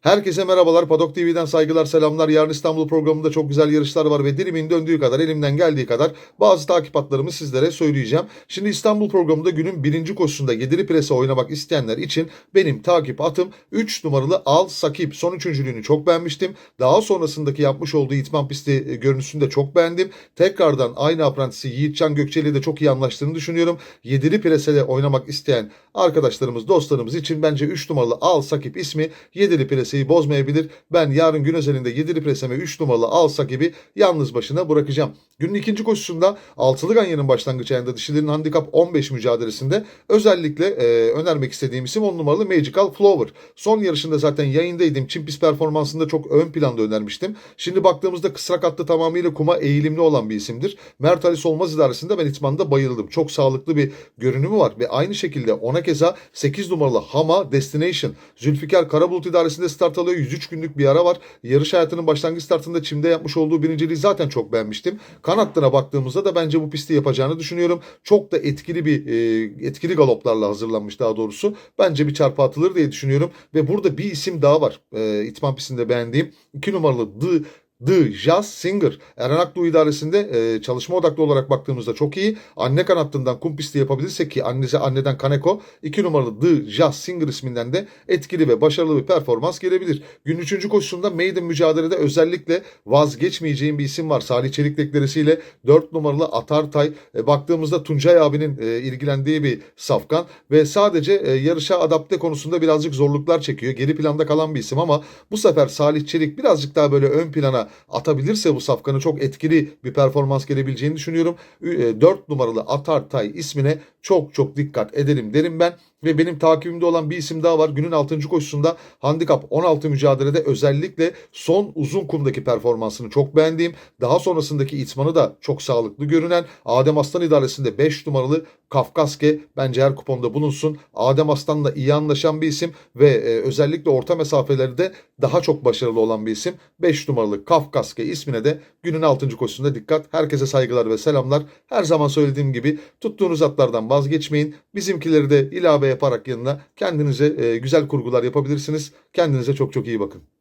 Herkese merhabalar. Padok TV'den saygılar, selamlar. Yarın İstanbul programında çok güzel yarışlar var ve dilimin döndüğü kadar, elimden geldiği kadar bazı takip hatlarımı sizlere söyleyeceğim. Şimdi İstanbul programında günün birinci koşusunda yedili prese oynamak isteyenler için benim takip atım 3 numaralı Al Sakip. Son üçüncülüğünü çok beğenmiştim. Daha sonrasındaki yapmış olduğu itman pisti e, görüntüsünü de çok beğendim. Tekrardan aynı aprantisi Yiğitcan Gökçeli de çok iyi anlaştığını düşünüyorum. Yedili presede oynamak isteyen arkadaşlarımız, dostlarımız için bence 3 numaralı Al Sakip ismi yedili preseyi bozmayabilir. Ben yarın gün özelinde yedili preseme 3 numaralı Al Sakip'i yalnız başına bırakacağım. Günün ikinci koşusunda altılı ganyanın başlangıç ayında dişilerin handikap 15 mücadelesinde özellikle e, önermek istediğim isim 10 numaralı Magical Flower. Son yarışında zaten yayındaydım. Çim pist performansında çok ön planda önermiştim. Şimdi baktığımızda kısrak attı tamamıyla kuma eğilimli olan bir isimdir. Mert Ali Solmaz idaresinde ben itmanda bayıldım. Çok sağlıklı bir görünümü var ve aynı şekilde ona keza 8 numaralı Hama Destination. Zülfikar Karabulut idaresinde start alıyor. 103 günlük bir ara var. Yarış hayatının başlangıç startında çimde yapmış olduğu birinciliği zaten çok beğenmiştim. Kanattına baktığımızda da bence bu pisti yapacağını düşünüyorum. Çok da etkili bir e, etkili galoplarla hazırlanmış daha doğrusu. Bence bir çarpı atılır diye düşünüyorum. Ve burada bir isim daha var. E, İtman pistinde beğendiğim. 2 numaralı The The Jazz Singer. Eren Akdoğu idaresinde e, çalışma odaklı olarak baktığımızda çok iyi. Anne kanattından kum pisti yapabilirsek ki annesi anneden Kaneko 2 numaralı The Jazz Singer isminden de etkili ve başarılı bir performans gelebilir. Gün 3. koşusunda Maiden mücadelede özellikle vazgeçmeyeceğim bir isim var. Salih Çelik deklaresiyle 4 numaralı Atartay. E, baktığımızda Tuncay abinin e, ilgilendiği bir safkan ve sadece e, yarışa adapte konusunda birazcık zorluklar çekiyor. Geri planda kalan bir isim ama bu sefer Salih Çelik birazcık daha böyle ön plana atabilirse bu safkanı çok etkili bir performans gelebileceğini düşünüyorum. 4 numaralı Atartay ismine çok çok dikkat edelim derim ben. Ve benim takibimde olan bir isim daha var. Günün 6. koşusunda handikap 16 mücadelede özellikle son uzun kumdaki performansını çok beğendiğim, daha sonrasındaki itmanı da çok sağlıklı görünen Adem Aslan idaresinde 5 numaralı Kafkaske bence her kuponda bulunsun. Adem Aslan'la iyi anlaşan bir isim ve e, özellikle orta mesafelerde daha çok başarılı olan bir isim. 5 numaralı Kafkaske ismine de günün 6. koşusunda dikkat. Herkese saygılar ve selamlar. Her zaman söylediğim gibi tuttuğunuz atlardan vazgeçmeyin. Bizimkileri de ilave yaparak yanına kendinize e, güzel kurgular yapabilirsiniz. Kendinize çok çok iyi bakın.